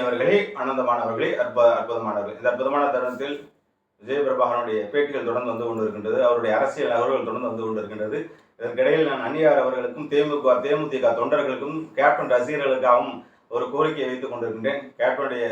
அவர்களே ஆனந்தமானவர்களே அற்ப அற்புதமானவர்கள். இந்த அற்புதமான தருணத்தில் விஜயபிரபாகனுடைய பேட்டிகள் தொடர்ந்து வந்து கொண்டிருக்கின்றது. அவருடைய அரசியல் நகர்வுகள் தொடர்ந்து வந்து கொண்டிருக்கின்றது. இதற்கிடையில் நான் அந்நியார் அவர்களுக்கும் தேமுக தேமுதிக தொண்டர்களுக்கும் கேப்டன் ரசிகர்களுக்காகவும் ஒரு கோரிக்கையை வைத்துக் கொண்டிருக்கின்றேன். கேப்டனுடைய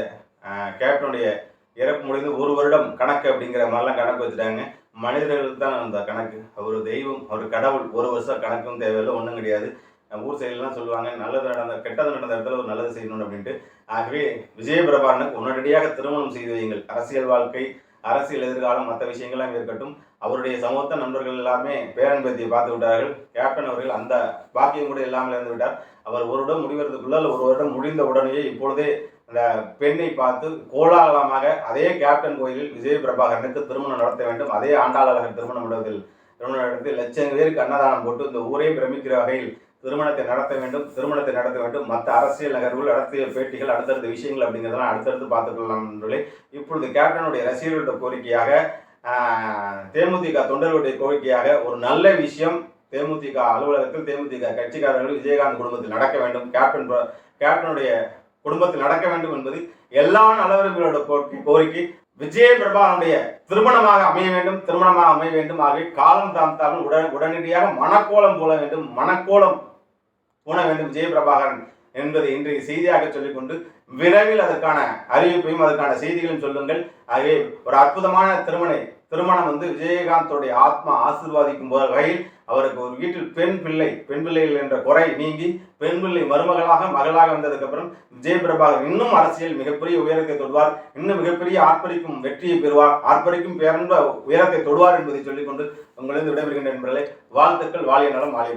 கேப்டனுடைய இறப்பு முடிந்து ஒரு வருடம் கணக்கு அப்படிங்கிற மாதிரிலாம் கணக்கு வச்சுட்டாங்க. மனிதர்களுக்கு தான் அந்த கணக்கு. அவர் தெய்வம் அவர் கடவுள். ஒரு வருஷம் கணக்கும் தேவையில்லை ஒன்றும் கிடையாது. ஊர் சைடுலாம் சொல்லுவாங்க நல்லது நடந்த கெட்டது நடந்த இடத்துல ஒரு நல்லது செய்யணும் அப்படின்ட்டு. ஆகவே விஜயபிரபாரனுக்கு உடனடியாக திருமணம் செய்து வையுங்கள். அரசியல் வாழ்க்கை அரசியல் எதிர்காலம் மற்ற விஷயங்கள்லாம் இருக்கட்டும். அவருடைய சமூகத்த நண்பர்கள் எல்லாமே பேரன்பதியை பார்த்து விட்டார்கள். கேப்டன் அவர்கள் அந்த பாக்கியம் கூட இல்லாமல் இருந்து விட்டார். அவர் ஒரு வருடம் முடிவதற்குள்ள ஒரு வருடம் முடிந்த உடனேயே இப்பொழுதே அந்த பெண்ணை பார்த்து கோலாகலமாக அதே கேப்டன் கோயிலில் விஜய் பிரபாகரனுக்கு திருமணம் நடத்த வேண்டும். அதே ஆண்டாளர்கள் திருமணம் நடவதில் திருமணம் நடத்தி லட்சம் பேருக்கு அன்னதானம் போட்டு இந்த ஊரே பிரமிக்கிற வகையில் திருமணத்தை நடத்த வேண்டும் திருமணத்தை நடத்த வேண்டும். மற்ற அரசியல் நகர்வுகள் அடுத்த பேட்டிகள் அடுத்தடுத்த விஷயங்கள் அப்படிங்கிறதெல்லாம் அடுத்தடுத்து பார்த்துக்கொள்ளலாம் என்பதை இப்பொழுது கேப்டனுடைய ரசிகர்களுடைய கோரிக்கையாக தேமுதிக தொண்டர்களுடைய கோரிக்கையாக ஒரு நல்ல விஷயம் தேமுதிக அலுவலகத்தில் தேமுதிக கட்சிக்காரர்கள் விஜயகாந்த் குடும்பத்தில் நடக்க வேண்டும். கேப்டன் கேப்டனுடைய குடும்பத்தில் நடக்க வேண்டும் என்பது எல்லா நலவர்களோட கோரிக்கை கோரிக்கை. விஜய பிரபானுடைய திருமணமாக அமைய வேண்டும் திருமணமாக அமைய வேண்டும். ஆகவே காலம் தாழ்ந்தாலும் உடன் உடனடியாக மனக்கோலம் போல வேண்டும். மனக்கோலம் பூண வேண்டும் ஜெயபிரபாகரன் என்பதை இன்றைய செய்தியாக சொல்லிக்கொண்டு விரைவில் அதற்கான அறிவிப்பையும் அதற்கான செய்திகளையும் சொல்லுங்கள். ஆகவே ஒரு அற்புதமான திருமண திருமணம் வந்து விஜயகாந்தோடைய ஆத்மா ஆசிர்வாதிக்கும் போது வகையில் அவருக்கு ஒரு வீட்டில் பெண் பிள்ளை பெண் பிள்ளைகள் என்ற குறை நீங்கி பெண் பிள்ளை மருமகளாக மகளாக வந்ததுக்கு அப்புறம் இன்னும் அரசியல் மிகப்பெரிய உயரத்தை தொடுவார் இன்னும் மிகப்பெரிய ஆர்ப்பரிக்கும் வெற்றியை பெறுவார் ஆர்ப்பரிக்கும் பேரன்ப உயரத்தை தொடுவார் என்பதை சொல்லிக்கொண்டு உங்களிருந்து விடைபெறுகின்ற நண்பர்களே. வாழ்த்துக்கள் வாழிய நலம் வாழிய